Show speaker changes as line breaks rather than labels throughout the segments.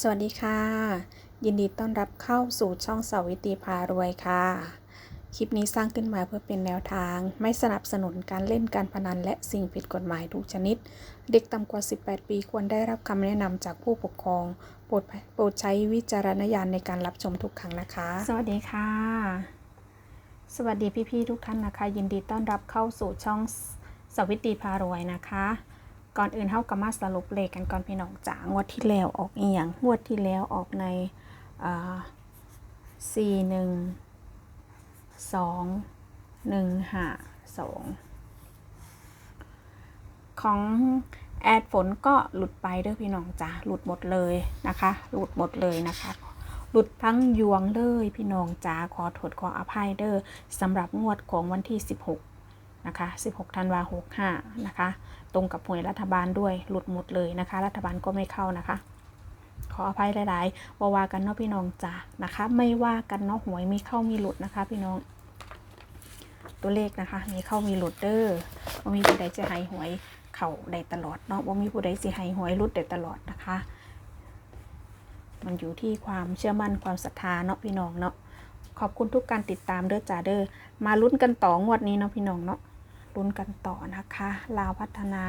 สวัสดีค่ะ ยินดีต้อนรับเข้าสู่ช่องสาวิตีพารวยค่ะ คลิปนี้สร้างขึ้นมาเพื่อเป็นแนวทาง ไม่สนับสนุนการเล่นการพนันและสิ่งผิดกฎหมายทุกชนิด เด็กต่ำกว่า 18 ปีควรได้รับคำแนะนำจากผู้ปกครอง โปรดโปรดใช้วิจารณญาณในการรับชมทุกครั้งนะคะ สวัสดีค่ะ สวัสดีพี่ๆทุกท่านนะคะ ยินดีต้อนรับเข้าสู่ช่องสวิตีพารวยนะคะ ก่อนอื่นเท่ากับมาสรุปเลขกันก่อนพี่น้องจ๋างวดที่แล้วออกอีหยังงวดที่แล้วออกในสี่หนึ่งสองหนึ่งห้าสองของแอดฝนก็หลุดไปเด้อพี่น้องจ๋าหลุดหมดเลยนะคะ หลุดหมดเลยนะคะ หลุดทั้งยวงเลยพี่น้องจ๋าขอโทษขออภัยเด้อสำหรับงวดของวันที่ 16 นะคะ 16 ธันวา65นะคะ ตรงกับหวยรัฐบาลด้วย หลุดหมดเลยนะคะ รัฐบาลก็ไม่เข้านะคะ ขออภัยหลายๆว่าว่ากันเนาะพี่น้องจ้านะคะ ไม่ว่ากันเนาะหวยมีเข้ามีหลุดนะคะ พี่น้อง ตัวเลขนะคะ มีเข้ามีหลุดเด้อว่ามีผู้ใดจะให้หวยเข่าได้ตลอดเนาะว่ามีผู้ใดจะให้หวยหลุดได้ตลอดนะคะ มันอยู่ที่ความเชื่อมั่นความศรัทธาเนาะพี่น้องเนาะขอบคุณทุกการติดตามเด้อจ้าเด้อมาลุ้นกันต่องวดนี้เนาะพี่น้องเนาะ ลุ้นกันต่อนะคะ ลาวพัฒนา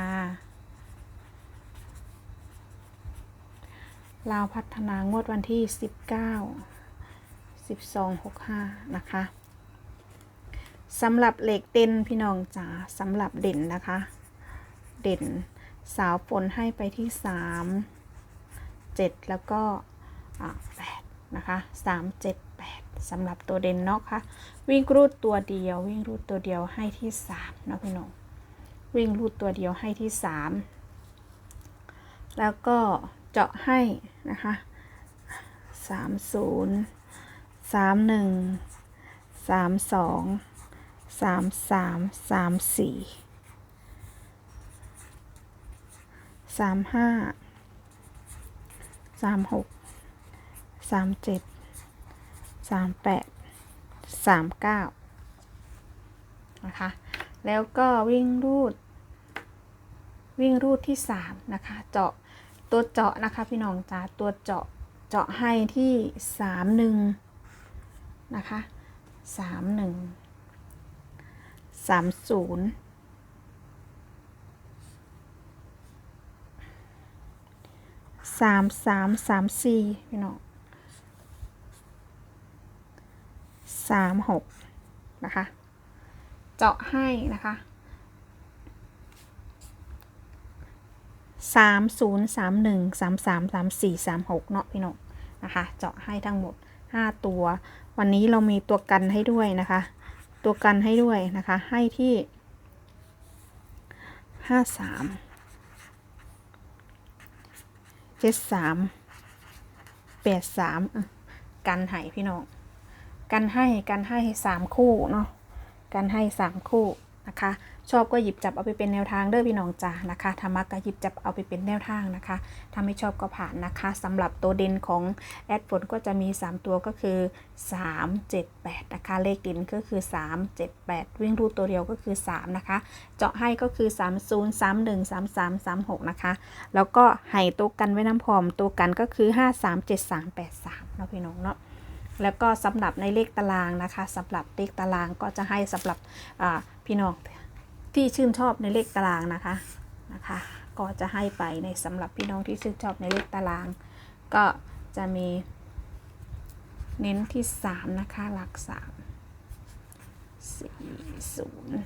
ลาวพัฒนางวดวันที่ 19 12 65 นะคะสำหรับเหล็กเด่นพี่น้องจ๋าสำหรับเด่นนะคะ เด่นสาวฝนให้ไปที่ 3 7 แล้วก็8นะคะ 3 7 สำหรับตัวเด่นเนาะค่ะ วิ่งรูดตัวเดียว วิ่งรูดตัวเดียวให้ที่3เนาะพี่น้องวิ่งรูดตัวเดียวให้ที่ 3 แล้วก็เจาะให้นะคะสามศูนย์สามหนึ่งสามสองสามสามสามสี่สามห้าสามหกสามเจ็ดามแปดสามเก้านะคะ แล้วก็วิ่งรูด วิ่งรูดที่สามนะคะ เจาะตัวเจาะนะคะพี่น้องจ้าตัวเจาะเจาะให้ที่สามหนึ่งนะคะสามหนึ่งสามศูนย์สามสามสามสี่พี่น้อง สามหกนะคะ เจาะให้นะคะสามศูนย์สามหนึ่งสามสามสามสี่สามหกเนาะพี่น้องนะคะ เจาะให้ทั้งหมดห้าตัว วันนี้เรามีตัวกันให้ด้วยนะคะ ตัวกันให้ด้วยนะคะ ให้ที่ห้าสามเจ็ดสามแปดสามกันให้พี่น้อง กันให้กันให้สามคู่เนาะกันให้สามคู่นะคะ ชอบก็หยิบจับเอาไปเป็นแนวทางเด้อพี่น้องจ้านะคะธรรมะก็หยิบจับเอาไปเป็นแนวทางนะคะถ้าไม่ชอบก็ผ่านนะคะสำหรับตัวเด่นของแอดฝนก็จะมี 3 ตัวก็คือ 3 7 8นะคะเลขเด่นก็คือ 3 7 8 วิ่งรูดตัวเดียวก็คือ 3 นะคะ เจาะให้ก็คือ 3 0 3 1 3 3 3 6 นะคะ แล้วก็ให้ตัวกันไว้น้ำพร้อมตัวกันก็คือ 5 3 7 3 8 3เนาะพี่น้องเนาะ แล้วก็สำหรับในเลขตารางนะคะสำหรับเลขตารางก็จะให้สำหรับพี่น้องที่ชื่นชอบในเลขตารางนะคะนะคะ ก็จะให้ไปในสำหรับพี่น้องที่ชื่นชอบในเลขตาราง ก็จะมีเน้นที่สามนะคะ หลักสามสี่ศูนย์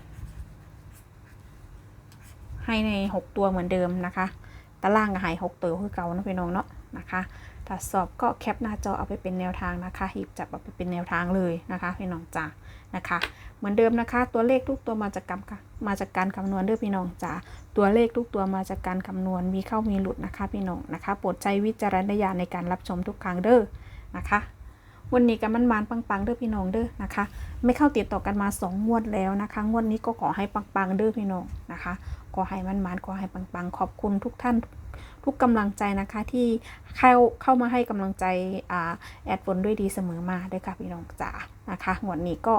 ให้ในหกตัวเหมือนเดิมนะคะ ตารางก็ให้หกตัวคือเก่านะพี่น้องเนาะนะคะ ถ้าสอบก็แคปหน้าจอเอาไปเป็นแนวทางนะคะหยิบจับเอาไปเป็นแนวทางเลยนะคะพี่น้องจ้านะคะ เหมือนเดิมนะคะ ตัวเลขทุกตัวมาจากกมาจากการคำนวณเด้อพี่น้องจ้าตัวเลขทุกตัวมาจากการคำนวณมีเข้ามีหลุดนะคะ พี่น้องนะคะโปรดใช้วิจารณญาณในการรับชมทุกครั้งเด้อนะคะวันนี้กันมันมานปังๆเด้อพี่น้องเด้อนะคะ ไม่เข้าติดต่อกันมา 2 งวดแล้วนะคะงวดนี้ก็ขอให้ปังๆเด้อพี่น้องนะคะ ขอให้มันมานขอให้ปังๆ ขอบคุณทุกท่าน ทุกกำลังใจนะคะที่เข้าเข้ามาให้กำลังใจแอดฝนด้วยดีเสมอมาด้วยค่ะพี่น้องจ๋านะคะงวดนี้ก็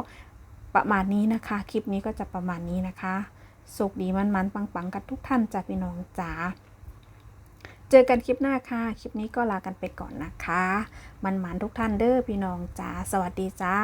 ประมาณนี้นะคะ คลิปนี้ก็จะประมาณนี้นะคะสุขดีมันมันปังปังกันทุกท่านจ้ะพี่น้องจ๋าเจอกันคลิปหน้าค่ะ คลิปนี้ก็ลากันไปก่อนนะคะ มันหมานทุกท่านเด้อพี่น้องจ้าสวัสดีจ้า